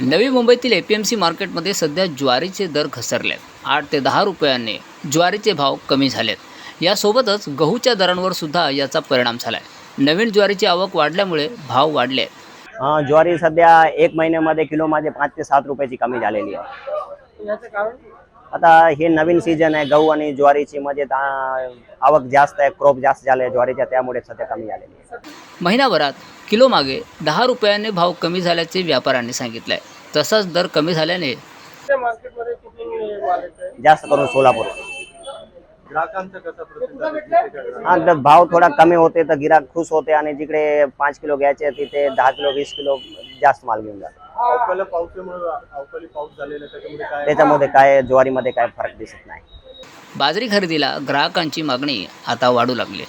नवी मुंबईतील एपीएमसी मार्केटमध्ये सध्या ज्वारीचे दर घसरले आठ ते दहा रुपयांनी ज्वारीचे भाव कमी झालेत. यासोबतच गहूच्या दरांवर सुद्धा याचा परिणाम झालाय. नवीन ज्वारीची आवक वाढल्यामुळे भाव वाढले ज्वारी सध्या एक महिन्यामध्ये किलोमध्ये पाच ते सात रुपयाची कमी झालेली आहे. आता हे नवीन सीजन आहे गहू आणि ज्वारीची म्हणजे दा- आवक जास्त आहे क्रॉप जास्त झाले ज्वारीच्या त्यामुळे सध्या कमी झालेली आहे. महिनाभरात किलो मागे दहा रुपयांनी भाव कमी झाल्याचे व्यापाऱ्यांनी सांगितलंय. तसाच दर कमी झाल्याने मार्केटमध्ये माल आहे? जास्त करून सोलापूर. ग्राहकांचा कसा प्रतिसाद आहे? हा भाव थोडा कमी होते तर गिराक खुश होते आणि जिकडे पाच किलो घ्यायचे तिथे दहा किलो वीस किलो जास्त माल घेऊन जातो अवकाळी पावसामुळे अवकाळी पाऊस झालेला आहे, त्याच्यामुळे काय? त्याच्यामध्ये काय ज्वारीमध्ये काय फरक दिसत नाही. बाजरी खरेदीला ग्राहकांची मागणी आता वाढू लागली.